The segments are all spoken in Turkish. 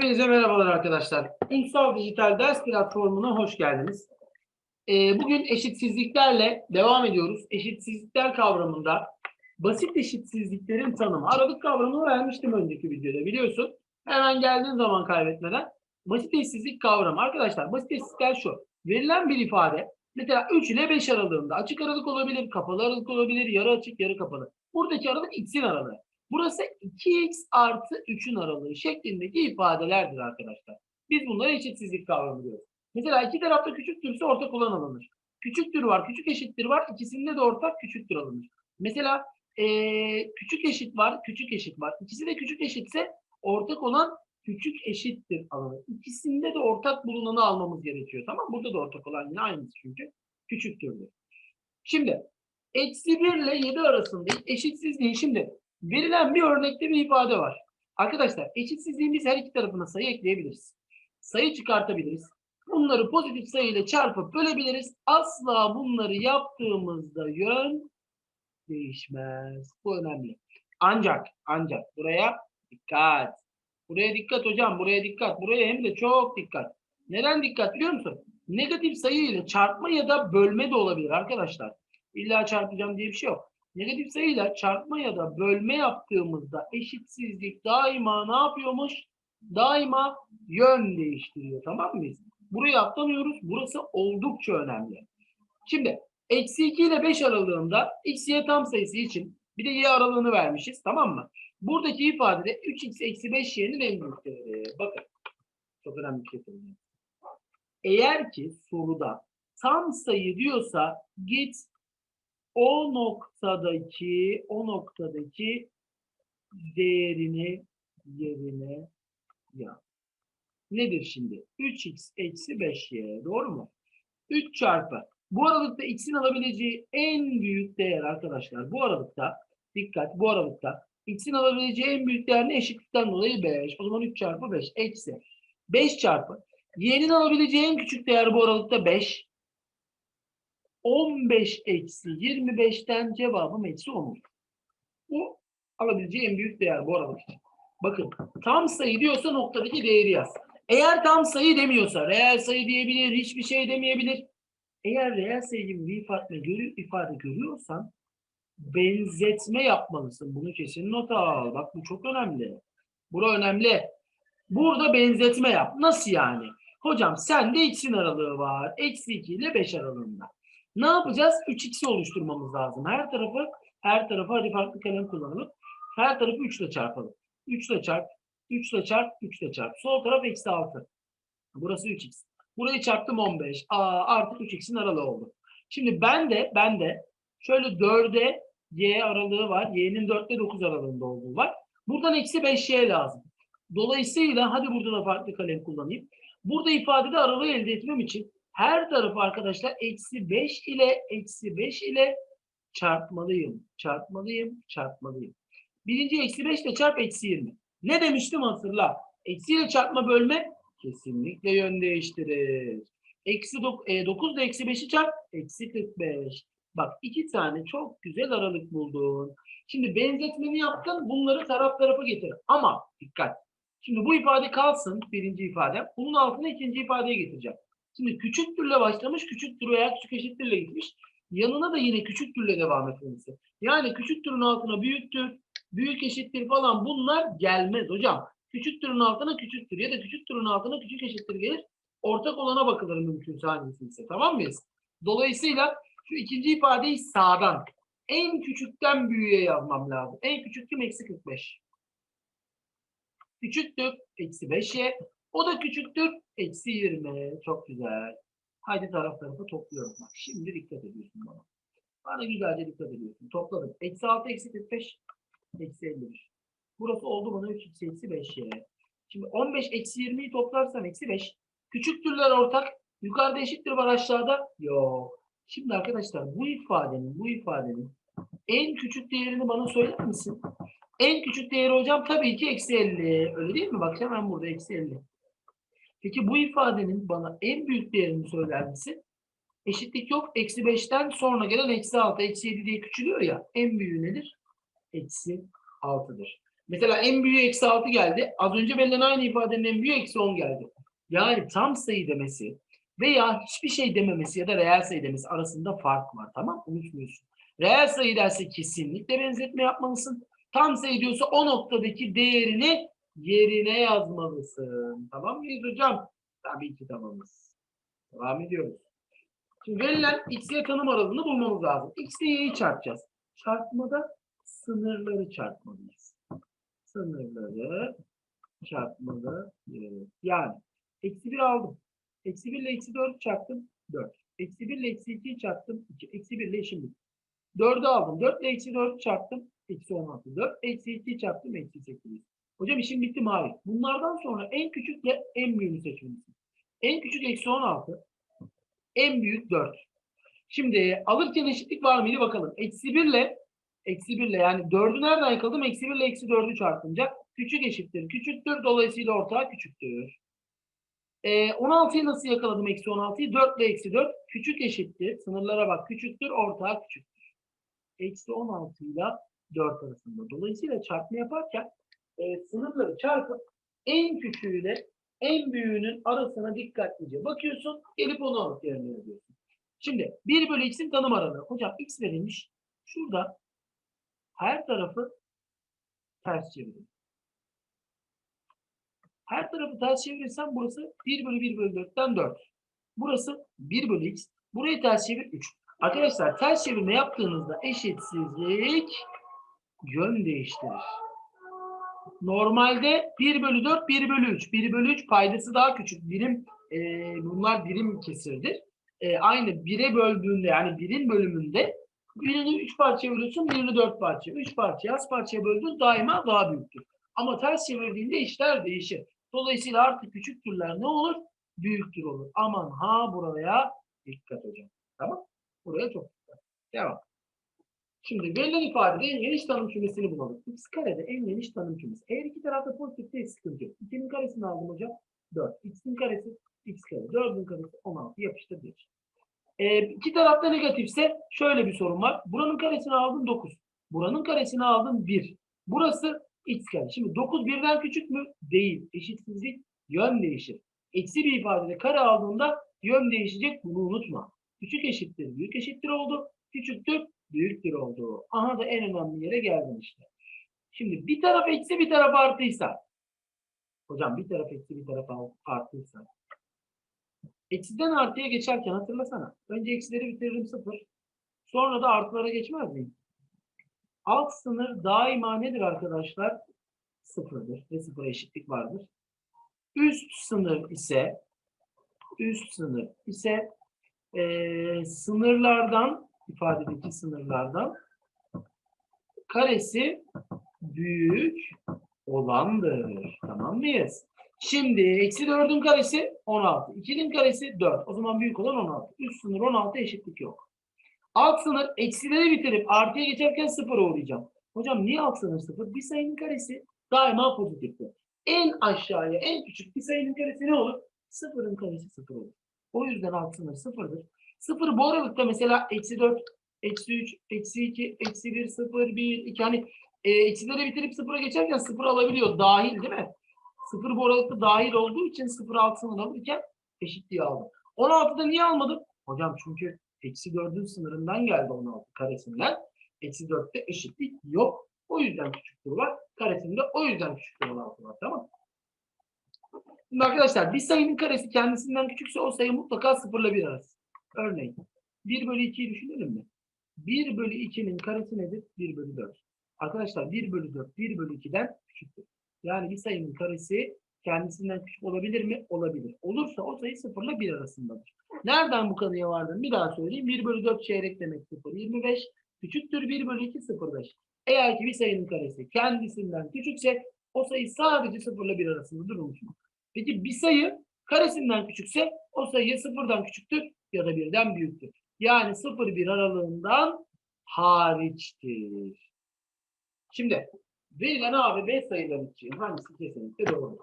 Hepinize merhabalar arkadaşlar. Ünsal Dijital Ders Platformu'na hoş geldiniz. Ee, bugün eşitsizliklerle devam ediyoruz. Eşitsizlikler kavramında basit eşitsizliklerin tanımı. Aralık kavramını vermiştim önceki videoda biliyorsun. Hemen geldiğin zaman kaybetmeden. Basit eşitsizlik kavramı. Arkadaşlar basit eşitsizlikler şu. Verilen bir ifade mesela 3 ile 5 aralığında açık aralık olabilir, kapalı aralık olabilir, yarı açık, yarı kapalı. Buradaki aralık x'in aralığı. Burası 2x artı 3'ün aralığı şeklindeki ifadelerdir arkadaşlar. Biz bunlara eşitsizlik kavramı diyoruz. Mesela iki tarafta küçüktürse ortak olan alınır. Küçüktür var, küçük eşittir var. İkisinde de ortak küçüktür alınır. Mesela eee, küçük eşit var, küçük eşit var. İkisi de küçük eşitse ortak olan küçük eşittir alınır. İkisinde de ortak bulunanı almamız gerekiyor. Tamam? Burada da ortak olan yine aynısı çünkü. Küçüktür. Şimdi eksi 1 ile 7 arasında eşitsizliğin şimdi verilen bir örnekte bir ifade var. Arkadaşlar eşitsizliğin her iki tarafına sayı ekleyebiliriz. Sayı çıkartabiliriz. Bunları pozitif sayı ile çarpıp bölebiliriz. Asla bunları yaptığımızda yön değişmez. Bu önemli. Ancak ancak buraya dikkat. Buraya dikkat hocam. Buraya dikkat. Buraya hem de çok dikkat. Neden dikkat biliyor musun? Negatif sayı ile çarpma ya da bölme de olabilir arkadaşlar. İlla çarpacağım diye bir şey yok. Negatif sayıyla çarpma ya da bölme yaptığımızda eşitsizlik daima ne yapıyormuş? Daima yön değiştiriyor. Tamam mıyız? Burayı atlamıyoruz. Burası oldukça önemli. Şimdi eksi 2 ile 5 aralığında x y tam sayısı için bir de y aralığını vermişiz. Tamam mı? Buradaki ifadede 3x eksi 5 y'nin en büyük değeri. Bakın. Çok önemli bir şey. Eğer ki soruda tam sayı diyorsa git o noktadaki o noktadaki değerini yerine yaz. Nedir şimdi? 3x eksi 5y. Doğru mu? 3 çarpı. Bu aralıkta x'in alabileceği en büyük değer arkadaşlar. Bu aralıkta dikkat bu aralıkta x'in alabileceği en büyük değer ne? Eşitlikten dolayı 5. O zaman 3 çarpı 5 eksi. 5 çarpı. Y'nin alabileceği en küçük değer bu aralıkta 5. 15 eksi 25'ten cevabım eksi 10 olur. Bu alabileceği en büyük değer bu aralık. Bakın tam sayı diyorsa noktadaki değeri yaz. Eğer tam sayı demiyorsa reel sayı diyebilir, hiçbir şey demeyebilir. Eğer reel sayı gibi bir ifade, görü, ifade görüyorsan benzetme yapmalısın. Bunu kesin nota al. Bak bu çok önemli. Bura önemli. Burada benzetme yap. Nasıl yani? Hocam sende x'in aralığı var. Eksi 2 ile 5 aralığında. Ne yapacağız? 3x'i oluşturmamız lazım. Her tarafı her tarafı hadi farklı kalem kullanalım. Her tarafı 3 ile çarpalım. 3 ile çarp, 3 ile çarp, 3 ile çarp. Sol taraf eksi 6. Burası 3x. Burayı çarptım 15. Aa, artık 3x'in aralığı oldu. Şimdi ben de ben de şöyle 4'e y aralığı var. y'nin 4 ile 9 aralığında olduğu var. Buradan eksi 5y lazım. Dolayısıyla hadi burada da farklı kalem kullanayım. Burada ifadede aralığı elde etmem için her tarafı arkadaşlar eksi 5 ile eksi 5 ile çarpmalıyım. Çarpmalıyım, çarpmalıyım. Birinci eksi 5 ile çarp eksi 20. Ne demiştim hatırla. Eksi ile çarpma bölme kesinlikle yön değiştirir. Eksi 9 ile eksi 5'i çarp eksi 45. Bak iki tane çok güzel aralık buldun. Şimdi benzetmeni yaptın bunları taraf tarafa getir. Ama dikkat. Şimdi bu ifade kalsın birinci ifade. Bunun altına ikinci ifadeye getireceğim. Şimdi küçüktürle başlamış, küçüktür veya küçük eşittirle gitmiş. Yanına da yine küçüktürle devam etmesi. Yani küçüktürün altına büyüktür, büyük eşittir falan bunlar gelmez hocam. Küçüktürün altına küçüktür ya da küçüktürün altına küçük eşittir gelir. Ortak olana bakılır mümkünse hangisiyse. Tamam mıyız? Dolayısıyla şu ikinci ifadeyi sağdan en küçükten büyüğe yazmam lazım. En küçük kim? Eksi 45. Küçüktür. Eksi 5'e. O da küçüktür. Eksi 20. Çok güzel. Haydi taraf tarafa topluyorum. Bak şimdi dikkat ediyorsun bana. Bana güzelce dikkat ediyorsun. Topladım. Eksi 6 eksi 45. Eksi 51. Burası oldu bana 3 eksi eksi 5 yere. Şimdi 15 eksi 20'yi toplarsam eksi 5. Küçüktürler ortak. Yukarıda eşittir var aşağıda. Yok. Şimdi arkadaşlar bu ifadenin bu ifadenin en küçük değerini bana söyler misin? En küçük değeri hocam tabii ki eksi 50. Öyle değil mi? Bak hemen burada eksi 50. Peki bu ifadenin bana en büyük değerini söyler misin? Eşitlik yok. Eksi 5'ten sonra gelen eksi 6, eksi 7 diye küçülüyor ya. En büyüğü nedir? Eksi 6'dır. Mesela en büyüğü eksi 6 geldi. Az önce verilen aynı ifadenin en büyüğü eksi 10 geldi. Yani tam sayı demesi veya hiçbir şey dememesi ya da reel sayı demesi arasında fark var. Tamam Unutmuyorsun. Reel sayı derse kesinlikle benzetme yapmalısın. Tam sayı diyorsa o noktadaki değerini yerine yazmalısın. Tamam mıyız hocam? Tabii ki tamamız. Devam ediyoruz. Şimdi verilen x ile tanım aralığını bulmamız lazım. x ile y'yi çarpacağız. Çarpmada sınırları çarpmalıyız. Sınırları çarpmalı. Yani eksi 1 aldım. Eksi 1 ile eksi 4 çarptım. 4. Eksi 1 ile eksi 2'yi çarptım. 2. Eksi 1 ile işim bitti. 4'ü aldım. 4 ile eksi 4 çarptım. Eksi 16. 4. Eksi 2'yi çarptım. Eksi 8. Hocam işim bitti? Hayır. Bunlardan sonra en küçükle en büyüğünü seçmelisin. En küçük eksi 16. En büyük 4. Şimdi alırken eşitlik var mıydı bakalım. Eksi 1 ile eksi 1 ile yani 4'ü nereden yakaladım? Eksi 1 ile eksi 4'ü çarpınca küçük eşittir. Küçüktür. Dolayısıyla ortağı küçüktür. Ee, 16'yı nasıl yakaladım eksi 16'yı? 4 ile eksi 4 küçük eşittir. Sınırlara bak küçüktür. Ortağı küçüktür. Eksi 16 ile 4 arasında. Dolayısıyla çarpma yaparken e, sınırları çarpıp en küçüğüyle en büyüğünün arasına dikkatlice bakıyorsun. Gelip onu yerine yazıyorsun. Şimdi 1 bölü x'in tanım aralığı. Hocam x verilmiş. Şurada her tarafı ters çevirin. Her tarafı ters çevirirsem burası 1 bölü 1 bölü 4'ten 4. Burası 1 bölü x. Burayı ters çevir 3. Arkadaşlar ters çevirme yaptığınızda eşitsizlik yön değiştirir. Normalde 1 bölü 4, 1 bölü 3. 1 bölü 3 paydası daha küçük. Birim, e, bunlar birim kesirdir. E, aynı 1'e böldüğünde yani birin bölümünde birini 3 parçaya bölüyorsun, birini 4 parçaya. 3 parçaya, az parçaya böldüğün daima daha büyüktür. Ama ters çevirdiğinde işler değişir. Dolayısıyla artık küçük türler ne olur? Büyüktür olur. Aman ha buraya dikkat hocam. Tamam? Buraya çok dikkat. Devam. Şimdi verilen ifadede en geniş tanım kümesini bulalım. X karede en geniş tanım kümesi. Eğer iki tarafta pozitifte sıkıntı yok. 2'nin karesini aldım hocam. 4. X'in karesi x kare. 4'ün karesi 16. Yapıştır bir. Ee, iki tarafta negatifse şöyle bir sorun var. Buranın karesini aldım 9. Buranın karesini aldım 1. Burası x kare. Şimdi 9 birden küçük mü? Değil. Eşitsizlik yön değişir. Eksi bir ifadede kare aldığında yön değişecek. Bunu unutma. Küçük eşittir, büyük eşittir oldu. Küçüktür, büyüktür oldu. Aha da en önemli yere geldin işte. Şimdi bir taraf eksi bir taraf artıysa. Hocam bir taraf eksi bir taraf artıysa. Eksiden artıya geçerken hatırlasana. Önce eksileri bitiririm sıfır. Sonra da artılara geçmez miyim? Alt sınır daima nedir arkadaşlar? Sıfırdır ve sıfıra eşitlik vardır. Üst sınır ise üst sınır ise e, sınırlardan ifadedeki sınırlardan karesi büyük olandır. Tamam mıyız? Şimdi eksi 4'ün karesi 16. 2'nin karesi 4. O zaman büyük olan 16. Üst sınır 16 eşitlik yok. Alt sınır eksileri bitirip artıya geçerken sıfıra uğrayacağım. Hocam niye alt sınır sıfır? Bir sayının karesi daima pozitiftir. En aşağıya en küçük bir sayının karesi ne olur? Sıfırın karesi sıfır olur. O yüzden alt sınır sıfırdır. Sıfır bu aralıkta mesela eksi 4, eksi 3, eksi 2, eksi 1, 0, 1, 2 hani e, eksileri bitirip sıfıra geçerken sıfır alabiliyor. Dahil değil mi? Sıfır bu aralıkta dahil olduğu için sıfır alt sınır alırken eşitliği aldım. 16'da niye almadım? Hocam çünkü eksi 4'ün sınırından geldi 16 karesinden. Eksi 4'te eşitlik yok. O yüzden küçüktür var. Karesinde o yüzden küçüktür 16 var. Tamam Şimdi arkadaşlar bir sayının karesi kendisinden küçükse o sayı mutlaka sıfırla bir arası. Örneğin 1 bölü 2'yi düşünelim mi? 1 bölü 2'nin karesi nedir? 1 bölü 4. Arkadaşlar 1 bölü 4 1 bölü 2'den küçüktür. Yani bir sayının karesi kendisinden küçük olabilir mi? Olabilir. Olursa o sayı sıfırla 1 arasındadır. Nereden bu kanıya vardım? Bir daha söyleyeyim. 1 bölü 4 çeyrek demek 0. 25. Küçüktür 1 bölü 2 0. 5. Eğer ki bir sayının karesi kendisinden küçükse o sayı sadece sıfırla 1 arasındadır. Peki bir sayı karesinden küçükse o sayı sıfırdan küçüktür ya da birden büyüktür. Yani 0-1 aralığından hariçtir. Şimdi verilen A ve B sayıları için hangisi kesinlikle doğru?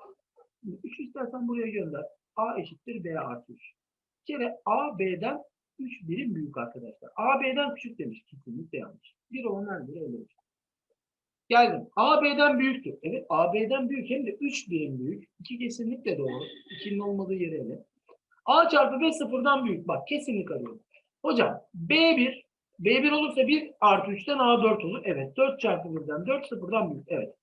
3 istersen buraya gönder. A eşittir B artı 3. Bir kere A B'den 3 birim büyük arkadaşlar. A B'den küçük demiş. Kesinlikle yanlış. Bir her biri öyle. Geldim. A B'den büyüktür. Evet A B'den büyük hem de 3 birim büyük. 2 kesinlikle doğru. 2'nin olmadığı yere ele. A çarpı B sıfırdan büyük. Bak kesinlik arıyorum. Hocam B1 B1 olursa 1 artı 3'ten A 4 olur. Evet 4 çarpı 1'den 4 sıfırdan büyük. Evet.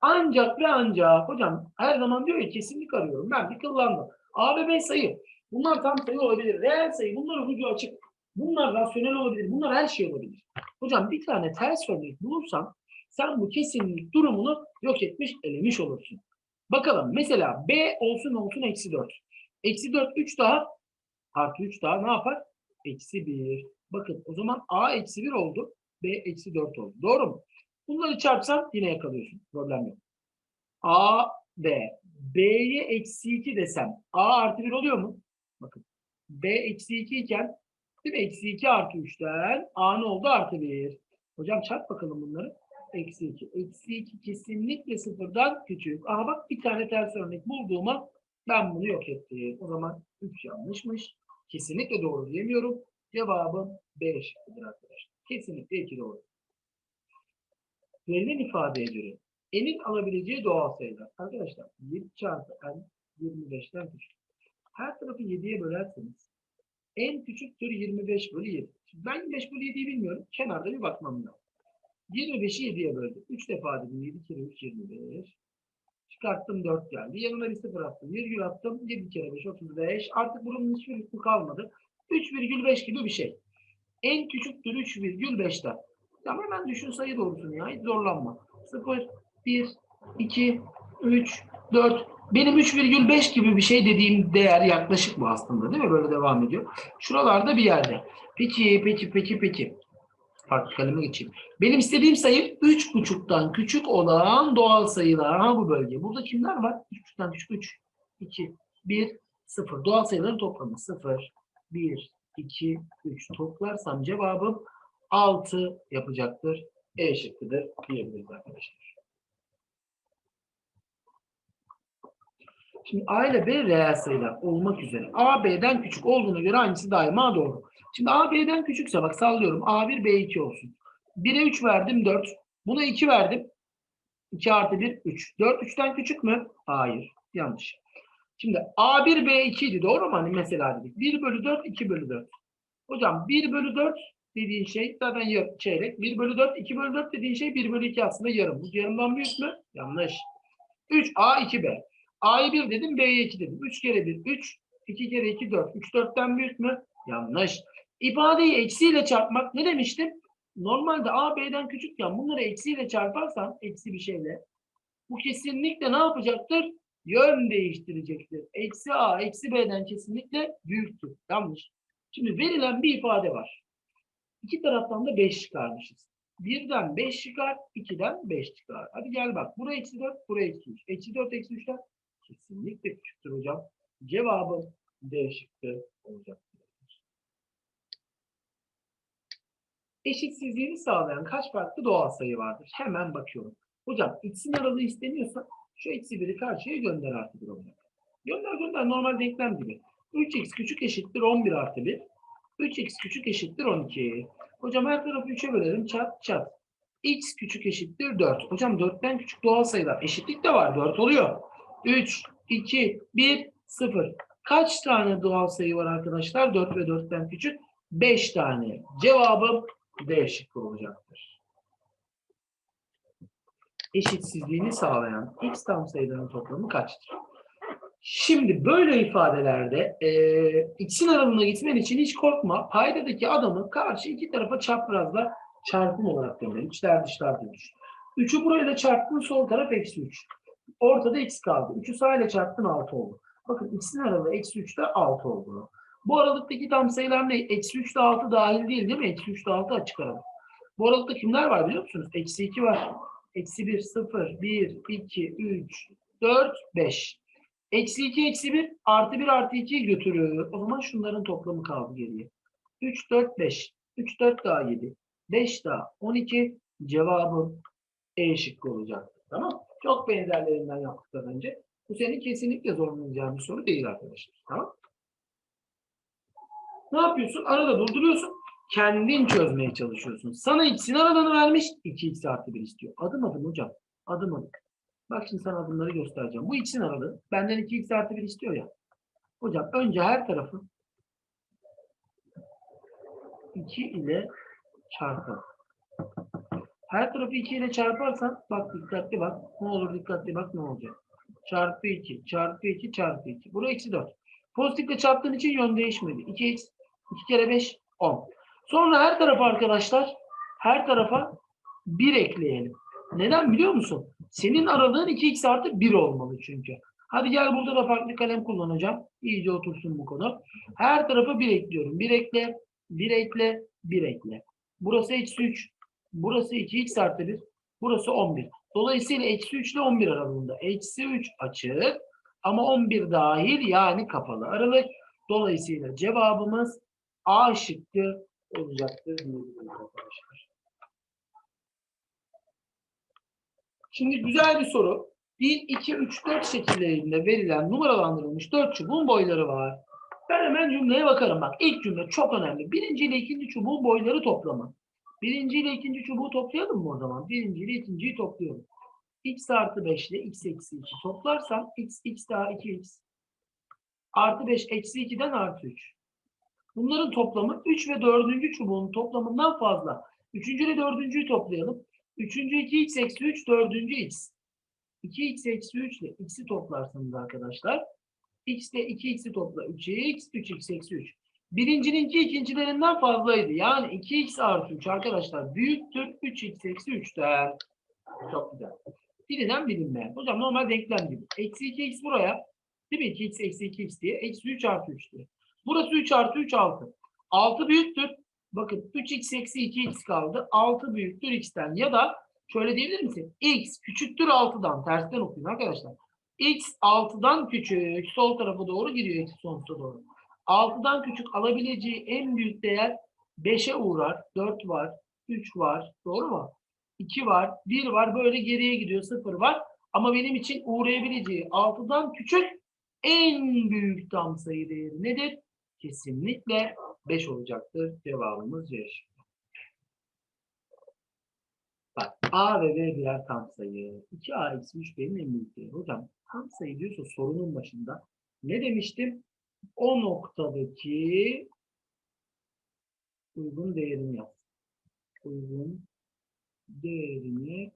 Ancak ve ancak hocam her zaman diyor ya kesinlik arıyorum. Ben bir kullandım. A ve B sayı. Bunlar tam sayı olabilir. Reel sayı. Bunların ucu açık. Bunlar rasyonel olabilir. Bunlar her şey olabilir. Hocam bir tane ters örnek bulursan sen bu kesinlik durumunu yok etmiş, elemiş olursun. Bakalım mesela B olsun olsun eksi 4. Eksi 4 3 daha artı 3 daha ne yapar? Eksi 1. Bakın o zaman A eksi 1 oldu. B eksi 4 oldu. Doğru mu? Bunları çarpsan yine yakalıyorsun. Problem yok. A, B. B'ye eksi 2 desem A artı 1 oluyor mu? Bakın. B eksi 2 iken değil mi? Eksi 2 artı 3'ten A ne oldu? Artı 1. Hocam çarp bakalım bunları. Eksi 2. Eksi 2 kesinlikle sıfırdan küçük. Aha bak bir tane ters örnek bulduğuma ben bunu yok ettim. O zaman 3 yanlışmış. Kesinlikle doğru diyemiyorum. Cevabım B şıkkıdır arkadaşlar. Kesinlikle 2 doğru. Verilen ifadeye göre n'in alabileceği doğal sayılar. Arkadaşlar 7 çarpı n 25'ten küçük. Her tarafı 7'ye bölerseniz n küçüktür 25 bölü 7. Şimdi ben 25 bölü 7'yi bilmiyorum. Kenarda bir bakmam lazım. 25'i 7'ye böldüm. 3 defa dedim 7 kere 3 25. Çıkarttım 4 geldi. Yanına bir sıfır attım. Virgül attım. 7 kere 5 35. Artık bunun hiçbir hükmü kalmadı. 3,5 gibi bir şey. En küçüktür 3,5'ten. Tamam hemen düşün sayı doğrusunu ya. Hiç zorlanma. 0, 1, 2, 3, 4. Benim 3,5 gibi bir şey dediğim değer yaklaşık bu aslında değil mi? Böyle devam ediyor. Şuralarda bir yerde. Peki, peki, peki, peki. Farklı kaleme geçeyim. Benim istediğim sayı 3,5'tan küçük olan doğal sayılar. Ha bu bölge. Burada kimler var? 3,5'tan küçük 3, 2, 1, 0. Doğal sayıların toplamı 0, 1, 2, 3. Toplarsam cevabım 6 yapacaktır. E şıkkıdır diyebiliriz arkadaşlar. Şimdi A ile B reel sayılar olmak üzere. A B'den küçük olduğuna göre hangisi daima doğru. Şimdi A B'den küçükse bak sallıyorum. A1 B2 olsun. 1'e 3 verdim 4. Buna 2 verdim. 2 artı 1 3. 4 3'ten küçük mü? Hayır. Yanlış. Şimdi A1 B2 idi. Doğru mu? Hani mesela dedik. 1 bölü 4 2 bölü 4. Hocam 1 bölü 4 dediğin şey zaten yar- çeyrek. 1 bölü 4 2 bölü 4 dediğin şey 1 bölü 2 aslında yarım. Bu yarımdan büyük mü? Yanlış. 3 A 2 B. A'yı 1 dedim, B'ye 2 dedim. 3 kere 1, 3. 2 kere 2, 4. 3 4'ten büyük mü? Yanlış. İfadeyi eksiyle çarpmak ne demiştim? Normalde A, B'den küçükken bunları eksiyle çarparsan, eksi bir şeyle, bu kesinlikle ne yapacaktır? Yön değiştirecektir. Eksi A, eksi B'den kesinlikle büyüktür. Yanlış. Şimdi verilen bir ifade var. İki taraftan da 5 çıkarmışız. Birden 5 çıkar, 2'den 5 çıkar. Hadi gel bak. Buraya eksi 4, buraya eksi 3. Eksi 4, eksi 3'ten kesinlikle küçüktür hocam. Cevabım D şıkkı olacak. Eşitsizliğini sağlayan kaç farklı doğal sayı vardır? Hemen bakıyorum. Hocam x'in aralığı isteniyorsa şu eksi biri karşıya gönder artı bir olacak. Gönder gönder normal denklem gibi. 3x küçük eşittir 11 artı 1. 3x küçük eşittir 12. Hocam her tarafı 3'e bölelim. Çarp çarp. x küçük eşittir 4. Hocam 4'ten küçük doğal sayılar. Eşitlik de var. 4 oluyor. 3, 2, 1, 0. Kaç tane doğal sayı var arkadaşlar? 4 ve 4'ten küçük. 5 tane. Cevabım D şıkkı olacaktır. Eşitsizliğini sağlayan x tam sayıların toplamı kaçtır? Şimdi böyle ifadelerde e, x'in aralığına gitmen için hiç korkma. Paydadaki adamı karşı iki tarafa çaprazla çarpım olarak gönder. İçler dışlar dönüş. 3'ü buraya da çarptın sol taraf eksi 3. Ortada x kaldı. 3'ü sağ ile çarptın 6 oldu. Bakın x'in aralığı eksi 3'te 6 oldu. Bu aralıktaki tam sayılar ne? Eksi 3 ile 6 dahil değil değil mi? Eksi 3 ile 6 açık aralık. Bu aralıkta kimler var biliyor musunuz? Eksi 2 var. Eksi 1, 0, 1, 2, 3, 4, 5. Eksi 2, eksi 1, artı 1, artı 2'yi götürüyor. O zaman şunların toplamı kaldı geriye. 3, 4, 5. 3, 4 daha 7. 5 daha 12. Cevabım E şıkkı olacak. Tamam Çok benzerlerinden yaptıktan önce. Bu senin kesinlikle zorlanacağın bir soru değil arkadaşlar. Tamam Ne yapıyorsun? Arada durduruyorsun. kendin çözmeye çalışıyorsun. Sana x'in aralığını vermiş 2x artı 1 istiyor. Adım adım hocam. Adım adım. Bak şimdi sana adımları göstereceğim. Bu x'in aralığı benden 2x artı 1 istiyor ya. Hocam önce her tarafı 2 ile çarpalım. Her tarafı 2 ile çarparsan bak dikkatli bak. Ne olur dikkatli bak ne olacak. Çarpı 2, çarpı 2, çarpı 2. Burası eksi 4. Pozitifle çarptığın için yön değişmedi. 2x, 2 kere 5, 10. Sonra her tarafa arkadaşlar, her tarafa 1 ekleyelim. Neden biliyor musun? Senin aralığın 2x artı 1 olmalı çünkü. Hadi gel burada da farklı kalem kullanacağım. İyice otursun bu konu. Her tarafa 1 ekliyorum. 1 ekle, 1 ekle, 1 ekle. Burası eksi 3. Burası 2x artı 1. Burası 11. Dolayısıyla eksi 3 ile 11 aralığında. Eksi 3 açık ama 11 dahil yani kapalı aralık. Dolayısıyla cevabımız A şıkkı olacaktır. Şimdi güzel bir soru. 1, 2, 3, 4 şekillerinde verilen numaralandırılmış 4 çubuğun boyları var. Ben hemen cümleye bakarım. Bak ilk cümle çok önemli. Birinci ile ikinci çubuğun boyları toplamı. Birinci ile ikinci çubuğu toplayalım mı o zaman? Birinci ile ikinciyi topluyorum. x artı 5 ile x eksi 2 toplarsam x, x daha 2x. Artı 5 eksi 2'den artı 3. Bunların toplamı 3 ve 4. çubuğun toplamından fazla. 3. ile 4.'yü toplayalım. 3. 2x eksi 3, 4. x. 2x eksi 3 ile x'i toplarsanız arkadaşlar x ile 2x'i topla 3x, 3x eksi 3. Birincininki ikincilerinden fazlaydı. Yani 2x artı 3 arkadaşlar büyüktür 3x eksi 3'ten. Çok güzel. Bilinen bilinmeyen. Hocam normal denklem gibi. Eksi 2x buraya. Değil mi? 2x eksi 2x diye. Eksi 3 artı 3 diye. Burası 3 artı 3 6. 6 büyüktür. Bakın 3x eksi 2x kaldı. 6 büyüktür x'ten. Ya da şöyle diyebilir misin? x küçüktür 6'dan. Tersten okuyun arkadaşlar. x 6'dan küçük. Sol tarafa doğru gidiyor. Eksi sonsuza doğru. 6'dan küçük alabileceği en büyük değer 5'e uğrar. 4 var. 3 var. Doğru mu? 2 var. 1 var. Böyle geriye gidiyor. 0 var. Ama benim için uğrayabileceği 6'dan küçük en büyük tam sayı değeri nedir? Kesinlikle 5 olacaktır. Cevabımız C. Bak A ve B birer tam sayı. 2A eksi 3 B'nin en büyük değeri. Hocam tam sayı diyorsa sorunun başında ne demiştim? O noktadaki uygun değerini yaz. Uygun değerini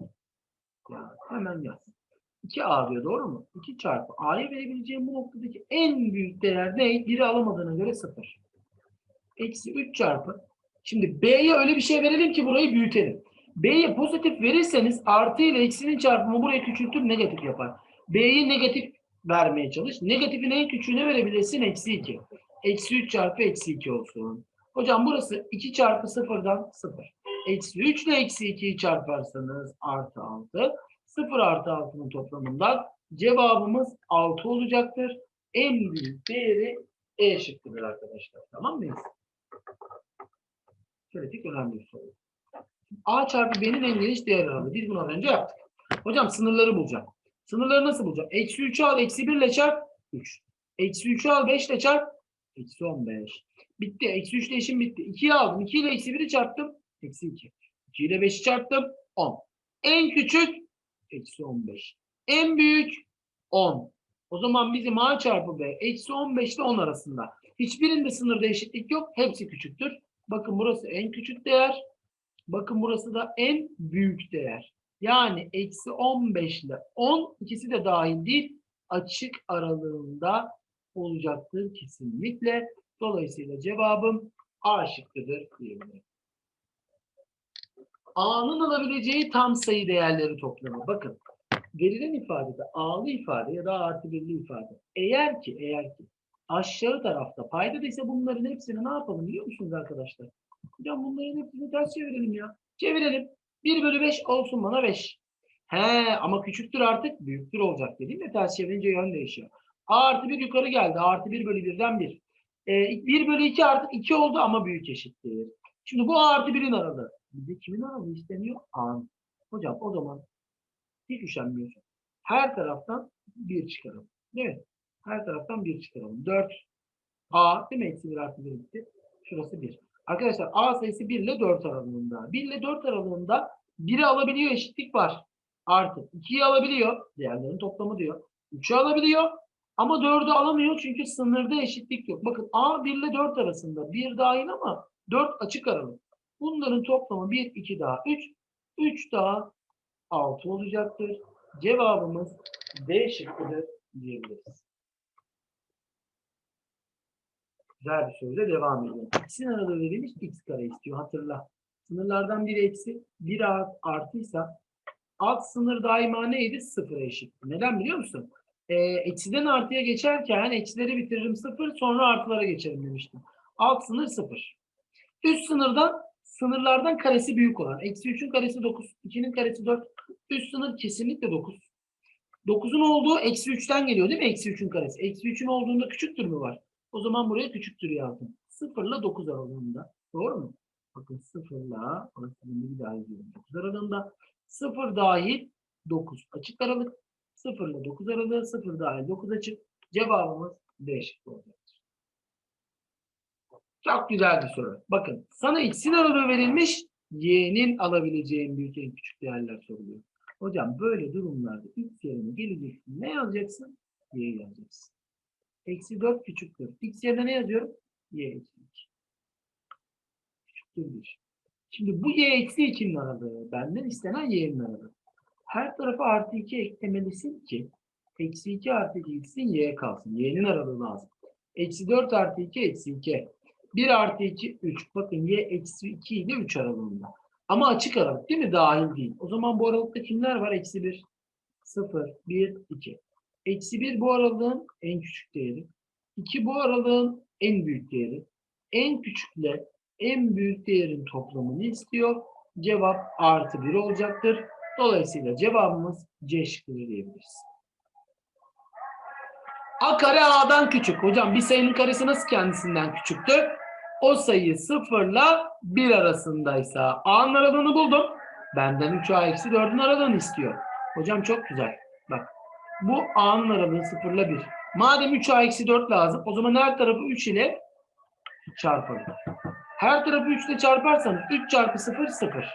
yaz. Hemen yaz. 2A diyor doğru mu? 2 çarpı A'ya verebileceğim bu noktadaki en büyük değer ne? Biri alamadığına göre 0. Eksi 3 çarpı. Şimdi B'ye öyle bir şey verelim ki burayı büyütelim. B'ye pozitif verirseniz artı ile eksinin çarpımı buraya küçültür negatif yapar. B'yi negatif vermeye çalış. Negatifin en küçüğüne verebilirsin eksi 2. Eksi 3 çarpı eksi 2 olsun. Hocam burası 2 çarpı 0'dan 0. Eksi 3 ile eksi 2'yi çarparsanız artı 6. 0 artı 6'nın toplamından cevabımız 6 olacaktır. En büyük değeri E şıkkıdır arkadaşlar. Tamam mıyız? Kritik önemli bir soru. A çarpı B'nin en geniş değer aralığı. Biz bunu önce yaptık. Hocam sınırları bulacağım. Sınırları nasıl bulacağım? Eksi 3'ü al, eksi 1 ile çarp 3. Eksi 3'ü al, 5 ile çarp eksi 15. Bitti. Eksi 3 ile işim bitti. 2'yi aldım. 2 ile eksi 1'i çarptım. Eksi 2. 2 ile 5'i çarptım. 10. En küçük eksi 15. En büyük 10. O zaman bizim A çarpı B eksi 15 ile 10 arasında. Hiçbirinde sınırda eşitlik yok. Hepsi küçüktür. Bakın burası en küçük değer. Bakın burası da en büyük değer. Yani eksi 15 ile 10 ikisi de dahil değil. Açık aralığında olacaktır kesinlikle. Dolayısıyla cevabım A şıkkıdır diyebilirim. A'nın alabileceği tam sayı değerleri toplamı. Bakın verilen ifadede A'lı ifade ya da A artı birli ifade. Eğer ki eğer ki aşağı tarafta payda ise bunların hepsini ne yapalım biliyor musunuz arkadaşlar? Hocam bunların hepsini ters çevirelim ya. Çevirelim. 1 bölü 5 olsun bana 5. He ama küçüktür artık büyüktür olacak dedim de ters çevirince yön değişiyor. A artı 1 yukarı geldi. A artı 1 bölü 1'den 1. Ee, 1 bölü 2 artık 2 oldu ama büyük eşittir. Şimdi bu A artı 1'in aralığı. Bize kimin aralığı isteniyor? A'nın. Hocam o zaman hiç üşenmiyorsun. Her taraftan 1 çıkaralım. Değil mi? Her taraftan 1 çıkaralım. 4 A değil mi? Eksi 1 artı 1 bitti. Şurası 1. Arkadaşlar A sayısı 1 ile 4 aralığında. 1 ile 4 aralığında 1'i alabiliyor eşitlik var. Artı 2'yi alabiliyor. Diğerlerinin toplamı diyor. 3'ü alabiliyor. Ama 4'ü alamıyor çünkü sınırda eşitlik yok. Bakın A 1 ile 4 arasında 1 dahil ama 4 açık aralık. Bunların toplamı 1, 2 daha 3. 3 daha 6 olacaktır. Cevabımız D şıkkıdır diyebiliriz. Güzel bir soruyla devam edelim. X'in aralığı verilmiş x kare istiyor. Hatırla. Sınırlardan biri eksi, bir art, artıysa alt sınır daima neydi? Sıfıra eşit. Neden biliyor musun? Ee, eksiden artıya geçerken eksileri bitiririm sıfır sonra artılara geçerim demiştim. Alt sınır sıfır. Üst sınırdan sınırlardan karesi büyük olan. Eksi 3'ün karesi 9, 2'nin karesi 4. Üst sınır kesinlikle 9. 9'un olduğu eksi 3'ten geliyor değil mi? Eksi 3'ün karesi. Eksi 3'ün olduğunda küçüktür mü var? O zaman buraya küçüktür yazdım. 0 ile 9 aralığında. Doğru mu? Bakın 0 ile bir daha yazıyorum. 9 aralığında. 0 dahil 9 açık aralık. 0 ile 9 aralığı 0 dahil 9 açık. Cevabımız D şıkkı olacaktır. Çok güzel bir soru. Bakın sana x'in aralığı verilmiş. Y'nin alabileceği en büyük en küçük değerler soruluyor. Hocam böyle durumlarda x yerine geleceksin. Ne yazacaksın? Y yazacaksın. Eksi 4 küçüktür. X yerine ne yazıyorum? Y eksi 2. Küçüktür 1. Şimdi bu Y eksi 2'nin aralığı. Benden istenen Y'nin aralığı. Her tarafa artı 2 eklemelisin ki eksi 2 artı 2 gitsin Y kalsın. Y'nin aralığı lazım. Eksi 4 artı 2 eksi 2. 1 artı 2 3. Bakın Y eksi 2 ile 3 aralığında. Ama açık aralık değil mi? Dahil değil. O zaman bu aralıkta kimler var? Eksi 1, 0, 1, 2. Eksi 1 bu aralığın en küçük değeri. 2 bu aralığın en büyük değeri. En küçükle en büyük değerin toplamını istiyor. Cevap artı 1 olacaktır. Dolayısıyla cevabımız C şıkkıdır diyebiliriz. A kare A'dan küçük. Hocam bir sayının karesi nasıl kendisinden küçüktü? O sayı 0 ile 1 arasındaysa A'nın aralığını buldum. Benden 3A eksi 4'ün aralığını istiyor. Hocam çok güzel. Bak bu A'nın aralığı 0 ile 1. Madem 3A eksi 4 lazım o zaman her tarafı 3 ile çarpalım. Her tarafı 3 ile çarparsanız 3 çarpı 0 0.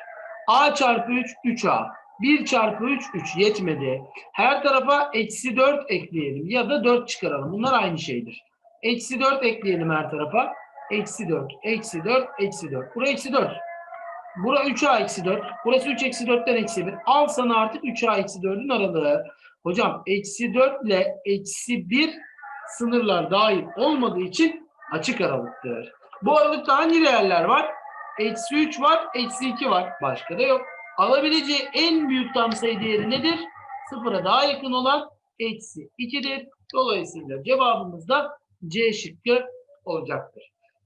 A çarpı 3 3A. 1 çarpı 3 3 yetmedi. Her tarafa eksi 4 ekleyelim ya da 4 çıkaralım. Bunlar aynı şeydir. Eksi 4 ekleyelim her tarafa. Eksi 4, eksi 4, eksi 4. Burası eksi 4. Bura 3A eksi 4. Burası 3 eksi 4'ten eksi 1. Al sana artık 3A eksi 4'ün aralığı. Hocam eksi 4 ile eksi 1 sınırlar dahil olmadığı için açık aralıktır. Bu aralıkta hangi değerler var? Eksi 3 var, eksi 2 var. Başka da yok. Alabileceği en büyük tam sayı değeri nedir? Sıfıra daha yakın olan eksi 2'dir. Dolayısıyla cevabımız da C şıkkı olacaktır.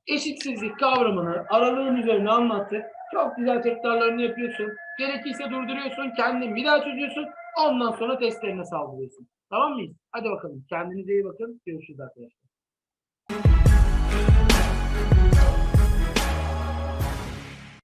Eşitsizlik kavramını aralığın üzerine anlattık. Çok güzel tekrarlarını yapıyorsun. Gerekirse durduruyorsun, kendin bir daha çözüyorsun. Ondan sonra testlerine saldırıyorsun. Tamam mıyız? Hadi bakalım. Kendinize iyi bakın. Görüşürüz arkadaşlar.